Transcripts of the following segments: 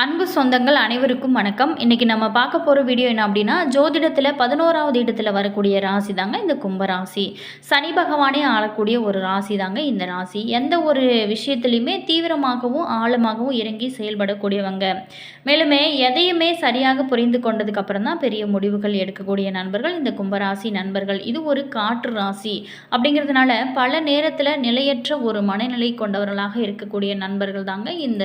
அன்பு சொந்தங்கள் அனைவருக்கும் வணக்கம். இன்றைக்கி நம்ம பார்க்க போகிற வீடியோ என்ன அப்படின்னா ஜோதிடத்தில் பதினோராவது இடத்துல வரக்கூடிய ராசி தாங்க இந்த கும்பராசி சனி பகவானே ஆளக்கூடிய ஒரு ராசி தாங்க இந்த ராசி. எந்த ஒரு விஷயத்துலையுமே தீவிரமாகவும் ஆழமாகவும் இறங்கி செயல்படக்கூடியவங்க. மேலுமே எதையுமே சரியாக புரிந்து கொண்டதுக்கப்புறம் தான் பெரிய முடிவுகள் எடுக்கக்கூடிய நண்பர்கள் இந்த கும்பராசி நண்பர்கள். இது ஒரு காற்று ராசி. அப்படிங்கிறதுனால பல நேரத்தில் நிலையற்ற ஒரு மனநிலை கொண்டவர்களாக இருக்கக்கூடிய நண்பர்கள் தாங்க இந்த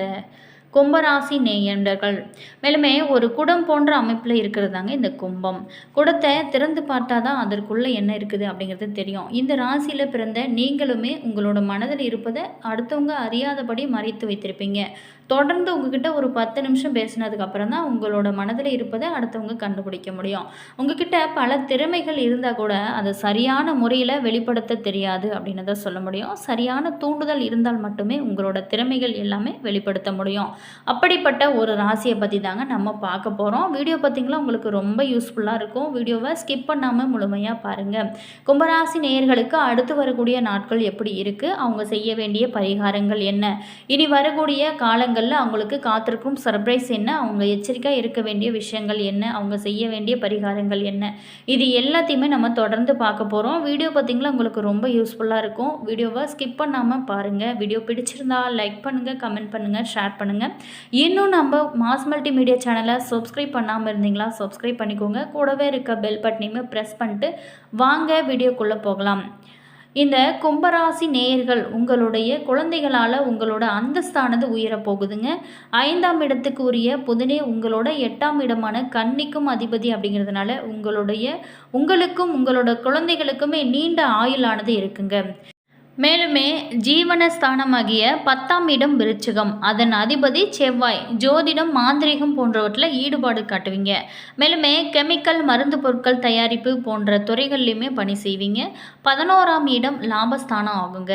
கும்பராசி நேயண்டர்கள் மேலுமே ஒரு குடம் போன்ற அமைப்பில் இருக்கிறது தாங்க இந்த கும்பம். குடத்தை திறந்து பார்த்தா தான் அதற்குள்ளே என்ன இருக்குது அப்படிங்கிறது தெரியும். இந்த ராசியில் பிறந்த நீங்களுமே உங்களோட மனதில் இருப்பதை அடுத்தவங்க அறியாதபடி மறைத்து வைத்திருப்பீங்க. தொடர்ந்து உங்ககிட்ட ஒரு பத்து நிமிஷம் பேசினதுக்கு அப்புறம் தான் உங்களோட மனதில் இருப்பதை அடுத்தவங்க கண்டுபிடிக்க முடியும். உங்ககிட்ட பல திறமைகள் இருந்தால் கூட அதை சரியான முறையில் வெளிப்படுத்த தெரியாது அப்படின்னு தான் சொல்ல முடியும். சரியான தூண்டுதல் இருந்தால் மட்டுமே உங்களோட திறமைகள் எல்லாமே வெளிப்படுத்த முடியும். அப்படிப்பட்ட ஒரு ராசியை பற்றி தாங்க நம்ம பார்க்க போகிறோம் வீடியோ பார்த்திங்களா? உங்களுக்கு ரொம்ப யூஸ்ஃபுல்லாக இருக்கும். வீடியோவை ஸ்கிப் பண்ணாமல் முழுமையாக பாருங்கள் கும்பராசி நேயர்களுக்கு அடுத்து வரக்கூடிய நாட்கள் எப்படி இருக்குது அவங்க செய்ய வேண்டிய பரிகாரங்கள் என்ன? இனி வரக்கூடிய காலங்கள் காலங்களில் அவங்களுக்கு காத்திருக்கும் சர்ப்ரைஸ் என்ன? அவங்க எச்சரிக்கையாக இருக்க வேண்டிய விஷயங்கள் என்ன? அவங்க செய்ய வேண்டிய பரிகாரங்கள் என்ன? இது எல்லாத்தையுமே நம்ம தொடர்ந்து பார்க்க போகிறோம் வீடியோ பார்த்திங்களா உங்களுக்கு ரொம்ப யூஸ்ஃபுல்லாக இருக்கும். வீடியோவை ஸ்கிப் பண்ணாமல் பாருங்கள் வீடியோ பிடிச்சிருந்தா லைக் பண்ணுங்கள் கமெண்ட் பண்ணுங்கள் ஷேர் பண்ணுங்கள் இன்னும் நம்ம மாஸ் மல்டி மீடியா சேனலை சப்ஸ்கிரைப் பண்ணாமல் இருந்தீங்களா சப்ஸ்கிரைப் பண்ணிக்கோங்க. கூடவே இருக்க பெல் பட்டனையுமே ப்ரெஸ் பண்ணிட்டு வாங்க வீடியோக்குள்ளே போகலாம். இந்த கும்பராசி நேயர்கள் உங்களுடைய குழந்தைகளால் உங்களோட அந்தஸ்தானது உயரப்போகுதுங்க ஐந்தாம் இடத்துக்கு உரிய புதனே உங்களோட எட்டாம் இடமான கன்னிக்கும் அதிபதி அப்படிங்கிறதுனால உங்களுடைய உங்களுக்கும் உங்களோட குழந்தைகளுக்குமே நீண்ட ஆயுளானது இருக்குங்க. மேலுமே ஜீவனஸ்தானமாகிய பத்தாம் இடம் விருச்சிகம். அதன் அதிபதி செவ்வாய். ஜோதிடம் மாந்திரிகம் போன்றவற்றில் ஈடுபாடு காட்டுவீங்க. மேலுமே கெமிக்கல் மருந்து பொருட்கள் தயாரிப்பு போன்ற துறைகள்லையுமே பணி செய்வீங்க. பதினோராம் இடம் லாபஸ்தானம் ஆகுங்க.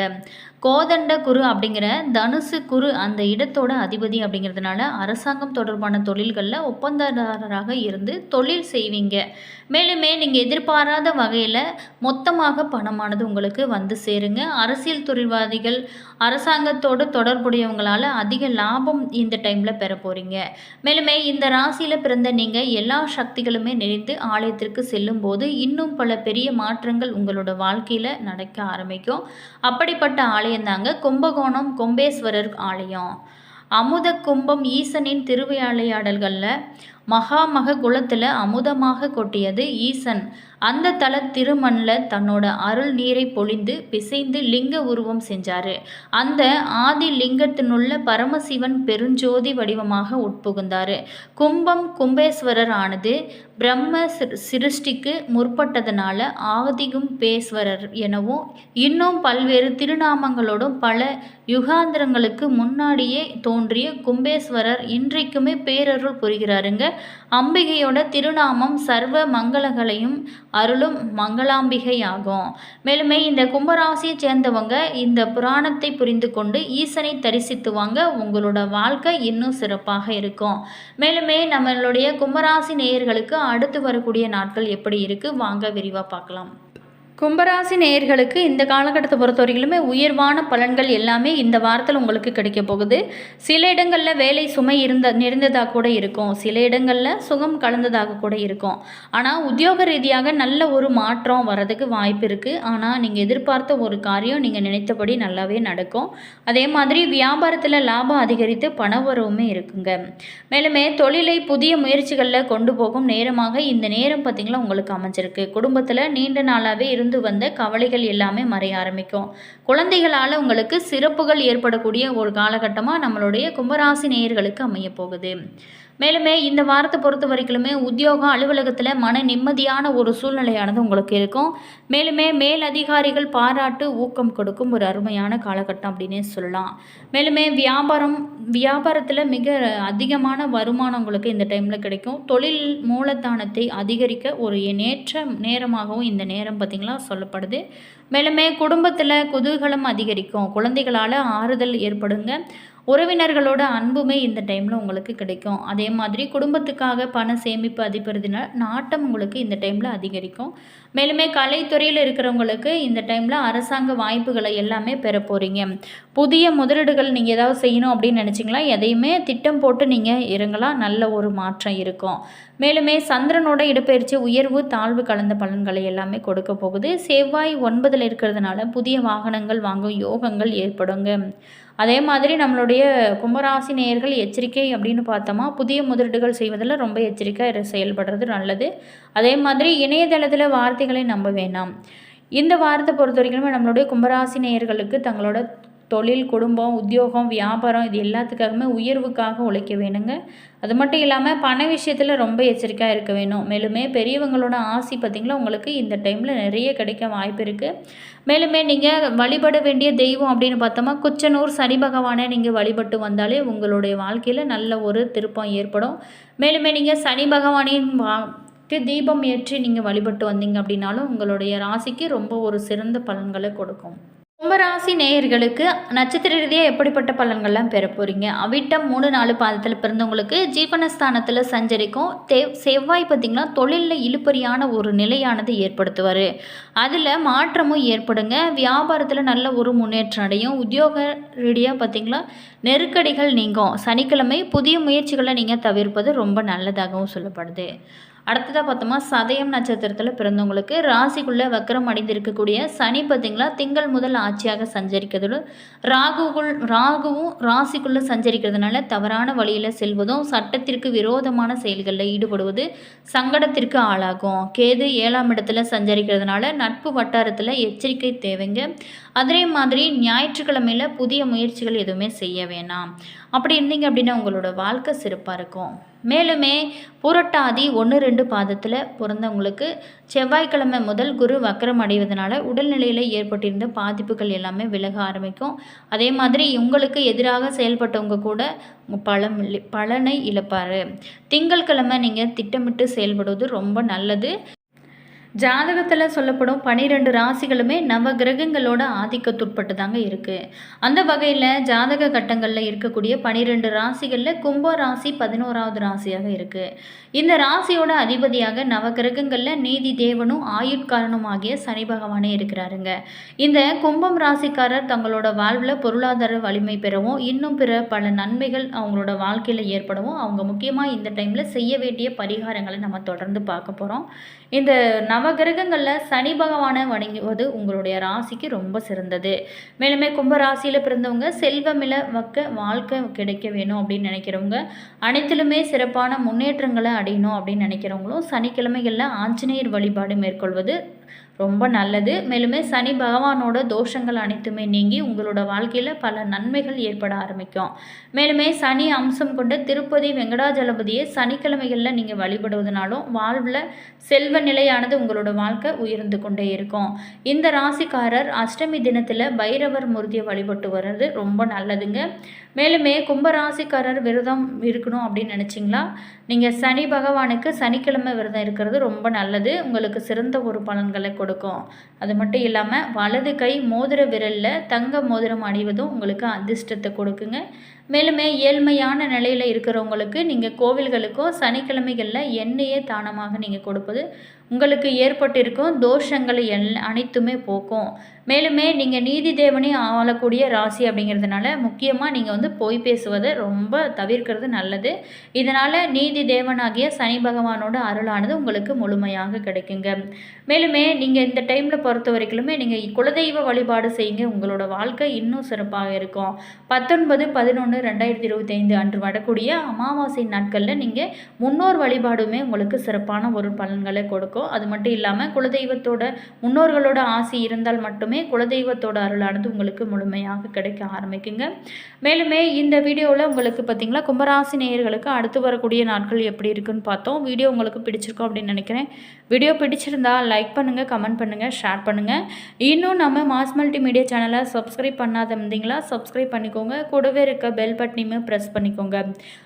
கோதண்ட குரு அப்படிங்கிற தனுசு குரு அந்த இடத்தோட அதிபதி அப்படிங்கிறதுனால அரசாங்கம் தொடர்பான தொழில்களில் ஒப்பந்ததாரராக இருந்து தொழில் செய்வீங்க. மேலுமே நீங்கள் எதிர்பாராத வகையில் மொத்தமாக பணமானது உங்களுக்கு வந்து சேருங்க. அரசியல் துறைவாதிகள் அரசாங்கத்தோடு தொடர்புடையவங்களால் அதிக லாபம் இந்த டைமில் பெற போகிறீங்க மேலுமே இந்த ராசியில் பிறந்த நீங்கள் எல்லா சக்திகளுமே நிறைந்து ஆலயத்திற்கு செல்லும் போது இன்னும் பல பெரிய மாற்றங்கள் உங்களோட வாழ்க்கையில் நடக்க ஆரம்பிக்கும். அப்படிப்பட்ட ஆலய ஆலயந்தாங்க கும்பகோணம் கும்பேஸ்வரர் ஆலயம். அமுத கும்பம் ஈசனின் திருவிளையாடல்களில் மகாமக குலத்தில் அமுதமாக கொட்டியது ஈசன். அந்த தல திருமண்ணில் தன்னோட அருள் நீரை பொழிந்து பிசைந்து லிங்க உருவம் செஞ்சார். அந்த ஆதி லிங்கத்தினுள்ள பரமசிவன் பெருஞ்சோதி வடிவமாக உட்புகுந்தார். கும்பம் கும்பேஸ்வரர் ஆனது பிரம்ம சிருஷ்டிக்கு முற்பட்டதனால ஆதிகும் பேஸ்வரர் எனவும் இன்னும் பல்வேறு திருநாமங்களோடும் பல யுகாந்திரங்களுக்கு முன்னாடியே தோன்றிய கும்பேஸ்வரர் இன்றைக்குமே பேரருள் புரிகிறாருங்க. அம்பிகையோட திருநாமம் சர்வ மங்களங்களையும் அருளும் மங்களாம்பிகை ஆகும் மேலுமே இந்த கும்பராசியை சேர்ந்தவங்க இந்த புராணத்தை புரிந்து கொண்டு ஈசனை தரிசித்துவாங்க. உங்களோட வாழ்க்கை இன்னும் சிறப்பாக இருக்கும். மேலுமே நம்மளுடைய கும்பராசி நேயர்களுக்கு அடுத்து வரக்கூடிய நாட்கள் எப்படி இருக்குது வாங்க விரிவாக பார்க்கலாம். கும்பராசி நேயர்களுக்கு இந்த காலகட்டத்தை பொறுத்த வரையிலுமே உயர்வான பலன்கள் எல்லாமே இந்த வாரத்தில் உங்களுக்கு கிடைக்க போகுது. சில இடங்களில் வேலை சுமை இருந்த நிறைந்ததாக கூட இருக்கும். சில இடங்களில் சுகம் கலந்ததாக கூட இருக்கும். ஆனால் உத்தியோக ரீதியாக நல்ல ஒரு மாற்றம் வரதுக்கு வாய்ப்பு இருக்குது ஆனால் நீங்கள் எதிர்பார்த்த ஒரு காரியம் நீங்கள் நினைத்தபடி நல்லாவே நடக்கும். அதே மாதிரி வியாபாரத்தில் லாபம் அதிகரித்து பணவரவுமே இருக்குங்க. மேலுமே தொழிலை புதிய முயற்சிகளில் கொண்டு போகும் நேரமாக இந்த நேரம் பார்த்திங்கன்னா உங்களுக்கு அமைஞ்சிருக்கு. குடும்பத்தில் நீண்ட நாளாகவே இரு இருந்து வந்த கவலைகள் எல்லாமே மறைய ஆரம்பிக்கும். குழந்தைகளால் உங்களுக்கு சிறப்புகள் ஏற்படக்கூடிய ஒரு காலகட்டமாக நம்மளுடைய கும்பராசி நேயர்களுக்கு அமைய போகுது. மேலுமே இந்த வாரத்தை பொறுத்த வரைக்குமே உத்தியோகம் அலுவலகத்தில் மன நிம்மதியான ஒரு சூழ்நிலையானது உங்களுக்கு இருக்கும். மேலுமே மேல் அதிகாரிகள் பாராட்டு ஊக்கம் கொடுக்கும் ஒரு அருமையான காலகட்டம் அப்படின்னே சொல்லலாம். மேலுமே வியாபாரம் வியாபாரத்தில் மிக அதிகமான வருமானம் உங்களுக்கு இந்த டைமில் கிடைக்கும். தொழில் மூலத்தானத்தை அதிகரிக்க ஒரு நேற்ற நேரமாகவும் இந்த நேரம் பார்த்திங்களா சொல்லப்படுது. மேலுமே குடும்பத்தில் குதூகலம் அதிகரிக்கும். குழந்தைகளால் ஆறுதல் ஏற்படுங்க. உறவினர்களோட அன்புமே இந்த டைமில் உங்களுக்கு கிடைக்கும். அதே மாதிரி குடும்பத்துக்காக பண சேமிப்பு அதிபறதுனால நாட்டம் உங்களுக்கு இந்த டைமில் அதிகரிக்கும். மேலுமே கலைத்துறையில் இருக்கிறவங்களுக்கு இந்த டைமில் அரசாங்க வாய்ப்புகளை எல்லாமே பெற போகிறீங்க புதிய முதலீடுகள் நீங்கள் ஏதாவது செய்யணும் அப்படின்னு நினச்சிங்களா? எதையுமே திட்டம் போட்டு நீங்கள் இறங்கலாம். நல்ல ஒரு மாற்றம் இருக்கும். மேலுமே சந்திரனோட இடப்பெயர்ச்சி உயர்வு தாழ்வு கலந்த பலன்களை எல்லாமே கொடுக்க போகுது. செவ்வாய் ஒன்பதில் இருக்கிறதுனால புதிய வாகனங்கள் வாங்கும் யோகங்கள் ஏற்படுங்க. அதே மாதிரி நம்மளுடைய கும்பராசி நேயர்கள் எச்சரிக்கை அப்படின்னு பார்த்தோமா புதிய முதலீடுகள் செய்வதில் ரொம்ப எச்சரிக்கையாக செயல்படுறது நல்லது. அதே மாதிரி இணையதளத்தில் வார்த்தைகளை நம்ப வேண்டாம் இந்த வாரத்தை பொறுத்த வரைக்குமே நம்மளுடைய கும்பராசி நேயர்களுக்கு தங்களோட தொழில் குடும்பம் உத்தியோகம் வியாபாரம் இது எல்லாத்துக்காகவுமே உயர்வுக்காக உழைக்க வேணுங்க. அது மட்டும் இல்லாமல் பண விஷயத்தில் ரொம்ப எச்சரிக்கையாக இருக்க வேணும். மேலுமே பெரியவங்களோட ஆசி பார்த்திங்களா உங்களுக்கு இந்த டைமில் நிறைய கிடைக்க வாய்ப்பு இருக்குது மேலுமே நீங்கள் வழிபட வேண்டிய தெய்வம் அப்படின்னு பார்த்தோமா குச்சனூர் சனி பகவானை நீங்கள் வழிபட்டு வந்தாலே உங்களுடைய வாழ்க்கையில் நல்ல ஒரு திருப்பம் ஏற்படும். மேலுமே நீங்கள் சனி பகவானின் வா தீபம் ஏற்றி நீங்கள் வழிபட்டு வந்தீங்க அப்படின்னாலும் உங்களுடைய ராசிக்கு ரொம்ப ஒரு சிறந்த பலன்களை கொடுக்கும். கும்பராசி நேயர்களுக்கு நட்சத்திர ரீதியாக எப்படிப்பட்ட பலன்கள்லாம் பெற போகிறீங்க அவிட்டம் மூணு நாலு பாதத்தில் பிறந்தவங்களுக்கு ஜீவனஸ்தானத்தில் சஞ்சரிக்கும். தே செவ்வாய் பார்த்திங்கன்னா தொழிலில் இழுப்பறியான ஒரு நிலையானது ஏற்படுத்துவார். அதில் மாற்றமும் ஏற்படுங்க. வியாபாரத்தில் நல்ல ஒரு முன்னேற்றம் அடையும். உத்தியோக ரீதியாக பார்த்திங்களா நெருக்கடிகள் நீங்கும். சனிக்கிழமை புதிய முயற்சிகளை நீங்கள் தவிர்ப்பது ரொம்ப நல்லதாகவும் சொல்லப்படுது. அடுத்ததாக பார்த்தோமா சதயம் நட்சத்திரத்தில் பிறந்தவங்களுக்கு ராசிக்குள்ளே வக்கரம் அடைந்திருக்கக்கூடிய சனி பார்த்திங்களா திங்கள் முதல் ஆட்சியாக சஞ்சரிக்கிறதோடு ராகுக்குள் ராகுவும் ராசிக்குள்ளே சஞ்சரிக்கிறதுனால தவறான வழியில் செல்வதும் சட்டத்திற்கு விரோதமான செயல்களில் ஈடுபடுவது சங்கடத்திற்கு ஆளாகும். கேது ஏழாம் இடத்துல சஞ்சரிக்கிறதுனால நட்பு வட்டாரத்தில் எச்சரிக்கை தேவைங்க. அதே மாதிரி ஞாயிற்றுக்கிழமையில் புதிய முயற்சிகள் எதுவுமே செய்ய வேணாம். அப்படி இருந்தீங்க அப்படின்னா உங்களோட வாழ்க்கை சிறப்பாக இருக்கும். மேலுமே புரட்டாதி ஒன்று ரெண்டு பாதத்தில் பிறந்தவங்களுக்கு செவ்வாய்க்கிழமை முதல் குரு வக்கரம் அடைவதனால உடல்நிலையில் ஏற்பட்டிருந்த பாதிப்புகள் எல்லாமே விலக ஆரம்பிக்கும். அதே மாதிரி உங்களுக்கு எதிராக செயல்பட்டவங்க கூட பலம் பலனை இழப்பார். திங்கள்கிழமை நீங்கள் திட்டமிட்டு செயல்படுவது ரொம்ப நல்லது. ஜாதகத்தில் சொல்லப்படும் பனிரெண்டு ராசிகளுமே நவ கிரகங்களோட ஆதிக்கத்துட்பட்டு தாங்க இருக்குது அந்த வகையில் ஜாதக கட்டங்களில் இருக்கக்கூடிய பனிரெண்டு ராசிகளில் கும்ப ராசி பதினோராவது ராசியாக இருக்குது இந்த ராசியோட அதிபதியாக நவ கிரகங்களில் நீதி தேவனும் ஆயுட்காரனும் ஆகிய சனி பகவானே இருக்கிறாருங்க. இந்த கும்பம் ராசிக்காரர் தங்களோட வாழ்வில் பொருளாதார வலிமை பெறவும் இன்னும் பிற பல நன்மைகள் அவங்களோட வாழ்க்கையில் ஏற்படவும் அவங்க முக்கியமாக இந்த டைமில் செய்ய வேண்டிய பரிகாரங்களை நம்ம தொடர்ந்து பார்க்க போகிறோம் இந்த நவகிரகங்களில் சனி பகவானை வணங்குவது உங்களுடைய ராசிக்கு ரொம்ப சிறந்தது. மேலுமே கும்ப ராசியில் பிறந்தவங்க செல்வமில வக்க வாழ்க்கை கிடைக்க வேணும் அப்படின்னு நினைக்கிறவங்க அனைத்திலுமே சிறப்பான முன்னேற்றங்களை அடையணும் அப்படின்னு நினைக்கிறவங்களும் சனிக்கிழமைகளில் ஆஞ்சநேயர் வழிபாடு மேற்கொள்வது ரொம்ப நல்லது. மேலுமே சனி பகவானோட தோஷங்கள் அனைத்துமே நீங்கி உங்களோட வாழ்க்கையில் பல நன்மைகள் ஏற்பட ஆரம்பிக்கும். மேலுமே சனி அம்சம் கொண்ட திருப்பதி வெங்கடாஜலபதியை சனிக்கிழமைகளில் நீங்கள் வழிபடுவதனாலும் வாழ்வில் செல்வ நிலையானது உங்களோட வாழ்க்கை உயர்ந்து கொண்டே இருக்கும். இந்த ராசிக்காரர் அஷ்டமி தினத்தில் பைரவர் முருதியை வழிபட்டு வர்றது ரொம்ப நல்லதுங்க. மேலுமே கும்பராசிக்காரர் விரதம் இருக்கணும் அப்படின்னு நினச்சிங்களா? நீங்கள் சனி பகவானுக்கு சனிக்கிழமை விரதம் இருக்கிறது ரொம்ப நல்லது. உங்களுக்கு சிறந்த ஒரு பலன்களை கொடுக்கும். அது மட்டும் இல்லாமல் வலது கை மோதிர விரலில் தங்க மோதிரம் அணிவதும் உங்களுக்கு அதிர்ஷ்டத்தை கொடுக்குங்க. மேலுமே ஏழ்மையான நிலையில் இருக்கிறவங்களுக்கு நீங்கள் கோவில்களுக்கோ சனிக்கிழமைகளில் எண்ணெயே தானமாக நீங்கள் கொடுப்பது உங்களுக்கு ஏற்பட்டிருக்கும் தோஷங்களை எல் அனைத்துமே போக்கும். மேலுமே நீங்கள் நீதி தேவனே ஆளக்கூடிய ராசி அப்படிங்கிறதுனால முக்கியமாக நீங்கள் வந்து பொய் பேசுவதை ரொம்ப தவிர்க்கிறது நல்லது. இதனால் நீதி தேவனாகிய சனி பகவானோட அருளானது உங்களுக்கு முழுமையாக கிடைக்குங்க. மேலுமே நீங்கள் இந்த டைமில் பொறுத்த வரைக்குமே நீங்கள் குலதெய்வ வழிபாடு செய்யுங்க. உங்களோட வாழ்க்கை இன்னும் சிறப்பாக இருக்கும். பத்தொன்பது பதினொன்று ரெண்டாயிரத்தி இருபத்தி ஐந்து அன்று வரக்கூடிய அமாவாசை நாட்களில் நீங்கள் முன்னோர் வழிபாடுமே உங்களுக்கு சிறப்பான ஒரு பலன்களை கொடுக்கும். அது மட்டும் இல்லாமல் குலதெய்வத்தோட முன்னோர்களோட ஆசை இருந்தால் மட்டுமே குலதெய்வத்தோட அருளானது உங்களுக்கு முழுமையாக கிடைக்க ஆரம்பிக்குங்க. மேலுமே இந்த வீடியோவில் உங்களுக்கு பார்த்திங்களா கும்பராசி நேயர்களுக்கு அடுத்து வரக்கூடிய நாட்கள் எப்படி இருக்குன்னு பார்த்தோம். வீடியோ உங்களுக்கு பிடிச்சிருக்கோம் அப்படின்னு நினைக்கிறேன். வீடியோ பிடிச்சிருந்தா லைக் பண்ணுங்கள் கமெண்ட் பண்ணுங்கள் ஷேர் பண்ணுங்கள் இன்னும் நம்ம மாஸ் மல்டிமீடியா சேனலை சப்ஸ்கிரைப் பண்ணாத இருந்தீங்களா சப்ஸ்கிரைப் பண்ணிக்கோங்க. கூடவே இருக்க பெல் பட்டனையுமே ப்ரெஸ் பண்ணிக்கோங்க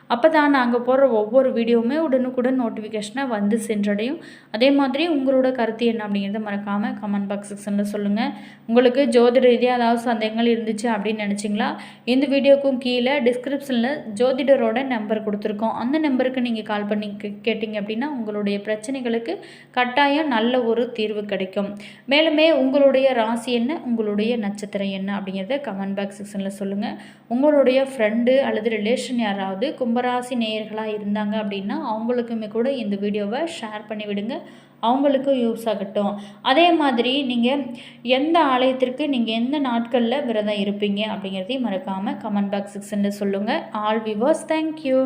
அப்போ தான் நாங்கள் போடுற ஒவ்வொரு வீடியோவுமே உடனுக்குடன் நோட்டிஃபிகேஷனாக வந்து சென்றடையும். அதே மாதிரி உங்களோட கருத்து என்ன அப்படிங்கிறத மறக்காமல் கமெண்ட் பாக்ஸ் செக்ஷனில் சொல்லுங்கள் உங்களுக்கு ஜோதிட ரீதியாக ஏதாவது சந்தேகங்கள் இருந்துச்சு அப்படின்னு நினச்சிங்களா? இந்த வீடியோக்கும் கீழே டிஸ்கிரிப்ஷனில் ஜோதிடரோட நம்பர் கொடுத்துருக்கோம். அந்த நம்பருக்கு நீங்கள் கால் பண்ணி கே- கேட்டிங்க அப்படின்னா உங்களுடைய பிரச்சனைகளுக்கு கட்டாயம் நல்ல ஒரு தீர்வு கிடைக்கும். மேலுமே உங்களுடைய ராசி என்ன உங்களுடைய நட்சத்திரம் என்ன அப்படிங்கிறத கமெண்ட் பாக்ஸ் செக்ஷனில் சொல்லுங்கள் உங்களுடைய ஃப்ரெண்டு அல்லது ரிலேஷன் யாராவது கும்ப கும்பராசி நேயர்களாக இருந்தாங்க அப்படின்னா அவங்களுக்குமே கூட இந்த வீடியோவை ஷேர் பண்ணி விடுங்க. அவங்களுக்கும் யூஸ் ஆகட்டும். அதே மாதிரி நீங்கள் எந்த ஆலயத்திற்கு நீங்கள் எந்த நாட்களில் விரதம் இருப்பீங்க அப்படிங்கிறதையும் மறக்காமல் கமெண்ட் பாக்ஸ் செக்ஷனில் சொல்லுங்கள் ஆல் விவர்ஸ் தேங்க்யூ